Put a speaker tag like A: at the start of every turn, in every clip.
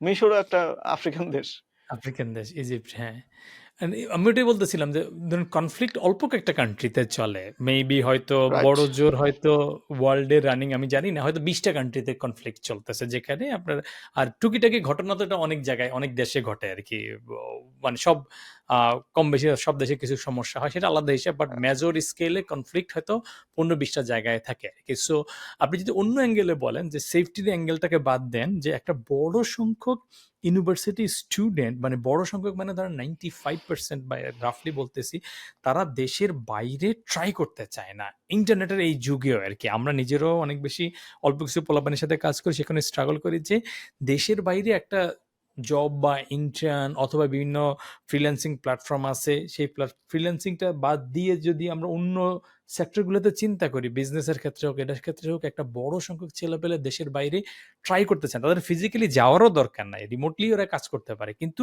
A: মিশরও একটা আফ্রিকান দেশ।
B: আফ্রিকান দেশ, ইজিপ্ট হ্যাঁ। আমি ওটাই বলতেছিলাম যে ধরুন কনফ্লিক্ট অল্প একটা কান্ট্রিতে চলে। মেবি হয়তো বড় জোর হয়তো ওয়ার্ল্ডে এর রানিং আমি জানি না। হয়তো বিশটা কান্ট্রিতে কনফ্লিক্ট চলতেছে। যেখানে আপনার আর টুকিটাকি ঘটনা তো এটা অনেক জায়গায় অনেক দেশে ঘটে আর কি মানে সব কম বেশি সব দেশে কিছু সমস্যা হয় সেটা আলাদা হিসাব। বাট। মেজর স্কেলে কনফ্লিক্ট হয়তো ১৫-২০ টা জায়গায় থাকে। সো আপনি যদি অন্য অ্যাঙ্গেলে বলেন যে সেফটির অ্যাঙ্গেলটাকে বাদ দেন যে একটা বড় সংখ্যক ইউনিভার্সিটি স্টুডেন্ট মানে বড় সংখ্যক মানে ধরেন 95% বা রাফলি বলতেছি তারা দেশের বাইরে ট্রাই করতে চায় না। ইন্টারনেটের এই যুগেও আর কি আমরা নিজেরাও অনেক বেশি অল্প কিছু পোলাপানের সাথে কাজ করি সেখানে স্ট্রাগল করি যে দেশের বাইরে একটা জব বা ইন্টার্ন অথবা বিভিন্ন ফ্রিল্যান্সিং প্ল্যাটফর্ম আছে। সেই ফ্রিল্যান্সিংটা বাদ দিয়ে যদি আমরা অন্য সেক্টরগুলোতে চিন্তা করি, বিজনেসের ক্ষেত্রে হোক, এটার ক্ষেত্রে হোক একটা বড় সংখ্যক ছেলেপেলে দেশের বাইরে ট্রাই করতে চান। তাদের ফিজিক্যালি যাওয়ারও দরকার নাই। রিমোটলি ওরা কাজ করতে পারে। কিন্তু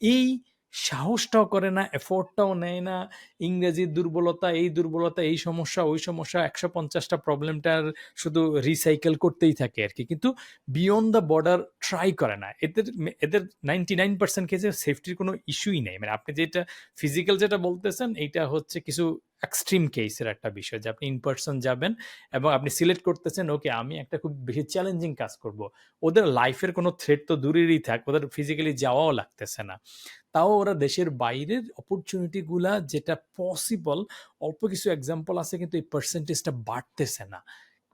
B: এই সাহসটাও করে না, এফোর্টটাও নেয় না। ইংরেজির দুর্বলতা, এই দুর্বলতা, এই সমস্যা, ওই সমস্যা ১৫০ টা প্রবলেমটার শুধু রিসাইকেল করতেই থাকে আর কি কিন্তু বিয়ন্ড দ্য বর্ডার ট্রাই করে না। এদের এদের এদের 99% কেসে সেফটির কোনো ইস্যুই নেই। মানে আপনি যেটা ফিজিক্যাল যেটা বলতেছেন এইটা হচ্ছে কিছু এক্সট্রিম কেসের একটা বিষয় যে আপনি ইন পার্সন যাবেন এবং আপনি সিলেক্ট করতেছেন ওকে আমি একটা খুব বেশি চ্যালেঞ্জিং কাজ করব। ওদের লাইফের কোনো থ্রেট তো দূরেরই থাক, ওদের ফিজিক্যালি যাওয়াও লাগতেছে না। তাও ওরা দেশের বাইরের অপরচুনিটিগুলা যেটা পসিবল অল্প কিছু এক্সাম্পল আছে কিন্তু এই পার্সেন্টেজটা বাড়তেছে না।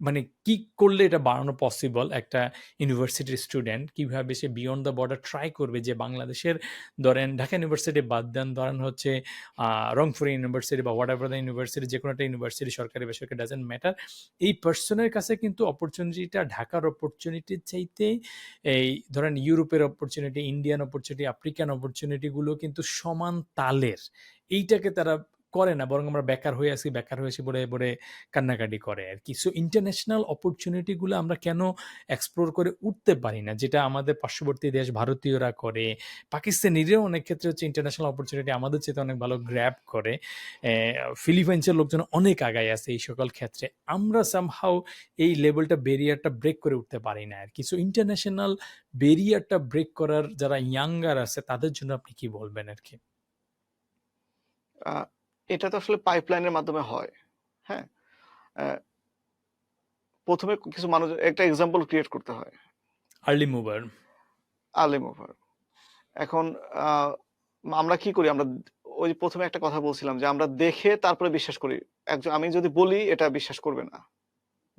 B: মানে কি করলে এটা বাড়ানো পসিবল একটা ইউনিভার্সিটির স্টুডেন্ট কীভাবে সে বিয়ন্ড দ্য বর্ডার ট্রাই করবে যে বাংলাদেশের ধরেন ঢাকা ইউনিভার্সিটি বাদ দেন ধরেন হচ্ছে রংপুর ইউনিভার্সিটি বা হোয়াটএভার দ্য ইউনিভার্সিটি যে কোনো একটা ইউনিভার্সিটি সরকারি বেসরকারি ডাজন্ট ম্যাটার। এই পার্সনের কাছে কিন্তু অপরচুনিটিটা ঢাকার অপরচুনিটির চাইতে এই ধরেন ইউরোপের অপরচুনিটি, ইন্ডিয়ান অপরচুনিটি, আফ্রিকান অপরচুনিটিগুলো কিন্তু সমান তালের। এইটাকে তারা করে না। বরং আমরা বেকার হয়ে আছি, বেকার হয়ে আছি বলে, বলে কান্নাকাটি করে আর কি সো ইন্টারন্যাশনাল অপরচুনিটি গুলো আমরা কেন এক্সপ্লোর করে উঠতে পারি না? যেটা আমাদের পার্শ্ববর্তী দেশ ভারতীয়রা করে। পাকিস্তানিরাও অনেক ক্ষেত্রে হচ্ছে ইন্টারন্যাশনাল অপরচুনিটি আমাদের চাইতে অনেক ভালো গ্র্যাব করে। ফিলিপাইন্সের লোকজন অনেক আগায় আছে এই সকল ক্ষেত্রে। আমরা সামহাউ এই লেভেলটা বেরিয়ারটা ব্রেক করে উঠতে পারি না আর কি সো ইন্টারন্যাশনাল ব্যারিয়ারটা ব্রেক করার যারা ইয়াঙ্গার আছে তাদের জন্য আপনি কি বলবেন আরকি?
A: আ এটা তো আসলে পাইপলাইনের মাধ্যমে হয়। হ্যাঁ? প্রথমে কিছু মানুষ একটা এক্সাম্পল ক্রিয়েট করতে হয়।
B: Early mover.
A: Early mover. এখন আমরা কি করি? আমরা ওই ১ম এ একটা কথা বলছিলাম যে আমরা দেখে তারপরে বিশ্বাস করি। একজন আমি যদি বলি এটা বিশ্বাস করবে না।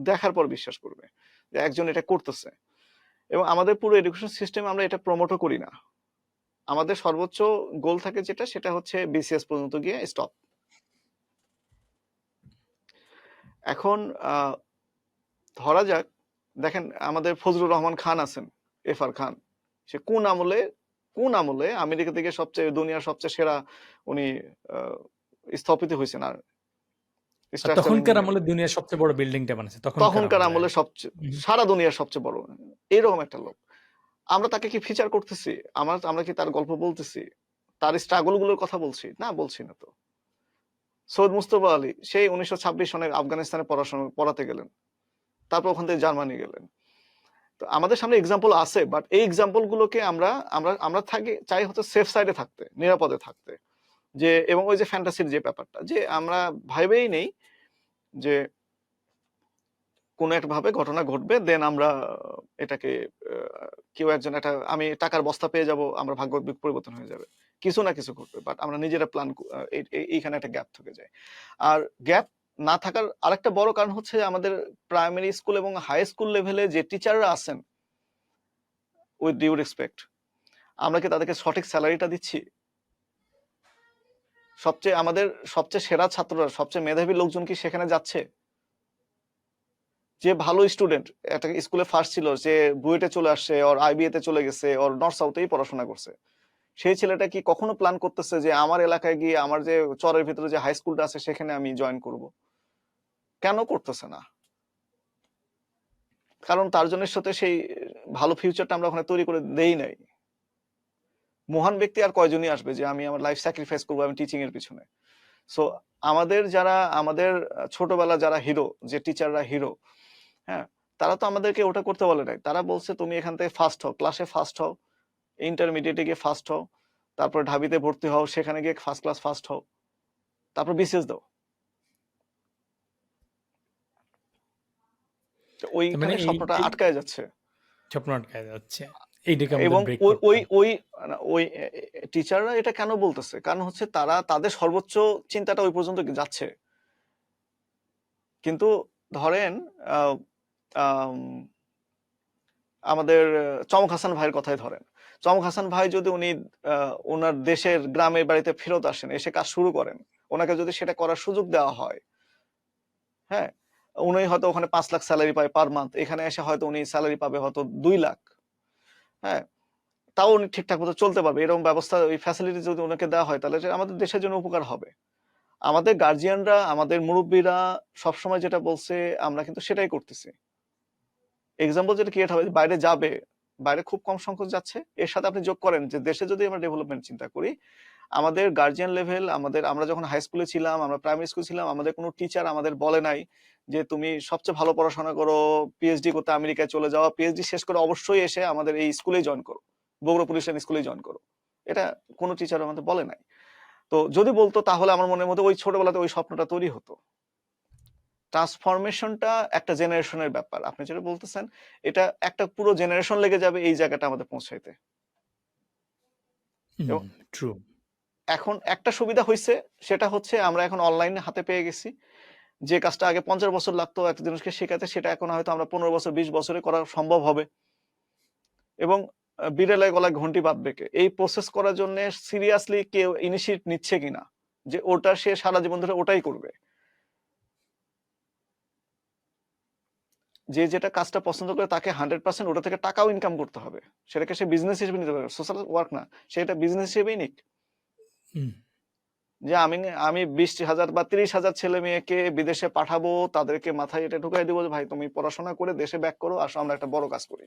A: দেখার পর বিশ্বাস করবে। যে একজন এটা করতেছে। এবং আমাদের পুরো এডুকেশন সিস্টেমে আমরা এটা প্রমোটও করি না। আমাদের সর্বোচ্চ গোল থাকে যেটা সেটা হচ্ছে বিসিএস পর্যন্ত গিয়ে স্টপ। এখন ধরা যাক দেখেন আমাদের ফজলুর রহমান খান আছেন, এফআর খান। সে কোন আমলে কোন আমলে আমেরিকা থেকে সবচেয়ে দুনিয়ার সবচেয়ে সেরা উনি স্থপতি হইছেন আর
B: তখনকার আমলে দুনিয়ার সবচেয়ে বড় বিল্ডিংটা। তখনকার। আমলে
A: সবচেয়ে সারা দুনিয়ার সবচেয়ে বড়। এরকম একটা লোক। আমরা তাকে কি ফিচার করতেছি? আমরা আমরা কি তার গল্প বলতেছি? তার স্ট্রাগলগুলোর কথা বলছি? না বলছি না তো। সৈয়দ মুস্তফা আলী সেই ১৯২৬ সনে আফগানিস্তানে পড়াশোনা পড়াতে গেলেন। তারপর ওখান থেকে জার্মানি গেলেন। তো আমাদের সামনে এক্সাম্পল আছে বাট এই এক্সাম্পল গুলোকে আমরা আমরা আমরা থাকি চাই হচ্ছে সেফ সাইডে থাকতে, নিরাপদে থাকতে। যে এবং ওই যে ফ্যান্টাসির যে ব্যাপারটা যে আমরা ভাইবেই নেই যে কোন একটা ভাবে ঘটনা ঘটবে দেন আমরা এটাকে কেউ একজন একটা আমি টাকার বস্তা পেয়ে যাব, আমরা ভাগ্য পরিবর্তন হয়ে যাবে। কিছু না কিছু ঘটবে। বাট আমরা নিজেরা প্ল্যান এইখানে একটা গ্যাপ থেকে যায়। আর গ্যাপ না থাকার আরেকটা বড় কারণ হচ্ছে আমাদের প্রাইমারি স্কুল এবং হাই স্কুল লেভেলে যে টিচাররা আছেন উইথ ডিউ রেসপেক্ট আমরা কি তাদেরকে সঠিক স্যালারিটা দিচ্ছি? সবচেয়ে আমাদের সবচেয়ে সেরা ছাত্ররা, সবচেয়ে মেধাবী লোকজন কি সেখানে যাচ্ছে? যে ভালো স্টুডেন্ট, একটা স্কুলে ফার্স্ট ছিল, সে বুয়েটে চলে আসছে, ওর আইবিএ তে চলে গেছে, ওর নর্থ সাউথেই পড়াশোনা করছে। সেই ছেলেটা কি কখনো প্ল্যান করতেছে যে আমার এলাকায় গিয়ে আমার যে চরের ভিতরে যে হাই স্কুলটা আছে সেখানে আমি জয়েন করব? কেন করতেছে না? কারণ তার জন্য সাথে সেই ভালো ফিউচারটা আমরা ওখানে তৈরি করে দেই নাই। মহান ব্যক্তি আর কয়জনই আসবে যে আমি আমার লাইফ স্যাক্রিফাইস করব আমি টিচিং এর পিছনে। সো আমাদের যারা আমাদের ছোটবেলা যারা হিরো, যে টিচাররা হিরো, হ্যাঁ? তারা তো আমাদেরকে ওটা করতে বলে নাই। তারা বলছে তুমি এখান থেকে ফার্স্ট হও, ক্লাসে ফার্স্ট হও, ইন্টারমিডিয়েটে গিয়ে ফার্স্ট হও তারপর ঢাবিতে ভর্তি হও সেখানে গিয়ে ফার্স্ট ক্লাস ফার্স্ট হও তারপর বিসিএস দাও। তো ওইখানে
B: মানে
A: স্বপ্নটা আটকায় যাচ্ছে।
B: স্বপ্ন আটকায় যাচ্ছে।
A: এবং ওই ওই ওই টিচাররা এটা কেন বলতেছে? কারণ হচ্ছে তারা তাদের সর্বোচ্চ চিন্তাটা ওই পর্যন্ত যাচ্ছে। কিন্তু ধরেন আহ, আমাদের চমক হাসান ভাইয়ের কথাই ধরেন। চমক হাসান ভাই যদি উনি ওনার দেশের গ্রামের বাড়িতে ফেরত আসেন, এসে কাজ শুরু করেন, ওনাকে যদি সেটা করার সুযোগ দেওয়া হয় হ্যাঁ উনি হয়তো ওখানে পাঁচ লাখ স্যালারি পায় পার মান্থ এখানে এসে হয়তো উনি স্যালারি পাবে হয়তো দুই লাখ হ্যাঁ তাও উনি ঠিকঠাক মতো চলতে পারবে। এরকম ব্যবস্থা, ওই ফ্যাসিলিটি যদি ওনাকে দেওয়া হয়, তাহলে আমাদের দেশের জন্য উপকার হবে। আমাদের গার্জিয়ানরা আমাদের মুরব্বীরা সবসময় যেটা বলছে, আমরা কিন্তু সেটাই করতেছি। এক্সাম্পল যেটা ক্রিয়েট হবে বাইরে যাবে, বাইরে খুব কম সংখ্যক যাচ্ছে, এর সাথে আপনি যোগ করেন যে দেশে যদি আমরা ডেভেলপমেন্ট চিন্তা করি, আমাদের গার্জিয়ান লেভেল আমাদের, আমরা যখন হাই স্কুলে ছিলাম, আমরা প্রাইমারি স্কুল ছিলাম, আমাদের কোনো টিচার আমাদের বলে নাই যে তুমি সবচেয়ে ভালো পড়াশোনা করো পিএইচডি করতে আমেরিকায় চলে যাওয়া পিএইচডি শেষ করে অবশ্যই এসে আমাদের এই স্কুলে জয়েন করো, বগুড়া পুলিশ স্কুলে জয়েন করো। এটা কোনো টিচার আমাদের বলে নাই। তো যদি বলতো তাহলে আমার মনের মধ্যে ওই ছোটবেলাতে ওই স্বপ্নটা তৈরি হতো। ট্রান্সফরমেশনটা একটা জেনারেশনের ব্যাপার। আপনি যেটা বলতেছেন এটা একটা পুরো জেনারেশন লেগে যাবে এই জায়গাটা আমাদের পৌঁছাইতে।
B: ট্রু
A: এখন একটা সুবিধা হয়েছে সেটা হচ্ছে আমরা এখন অনলাইনে হাতে পেয়ে গেছি। যে কাজটা আগে পঞ্চাশ বছর লাগতো একটা জিনিসকে শেখাতে সেটা এখন হয়তো আমরা পনেরো বছর বিশ বছরে করা সম্ভব হবে। এবং আহ, বিড়ালের গলায় ঘন্টি বাঁধবে কে? এই প্রসেস করার জন্য সিরিয়াসলি কেউ ইনিশিয়েট নিচ্ছে কিনা? যে ওটা সে সারা জীবন ধরে ওটাই করবে। যে যেটা কাজটা পছন্দ করে তাকে হান্ড্রেড পার্সেন্ট ওটা থেকে টাকাও ইনকাম করতে হবে। সেটাকে সে বিজনেস হিসেবে নিতে পারবে। সোশ্যাল ওয়ার্ক না সেটা বিজনেস হিসেবেই নিক। যে আমি আমি বিশ হাজার বা তিরিশ হাজার ছেলে মেয়েকে বিদেশে পাঠাবো তাদেরকে মাথায় এটা ঢুকাই দেবো যে ভাই তুমি পড়াশোনা করে দেশে ব্যাক করো আসো আমরা একটা বড় কাজ করি।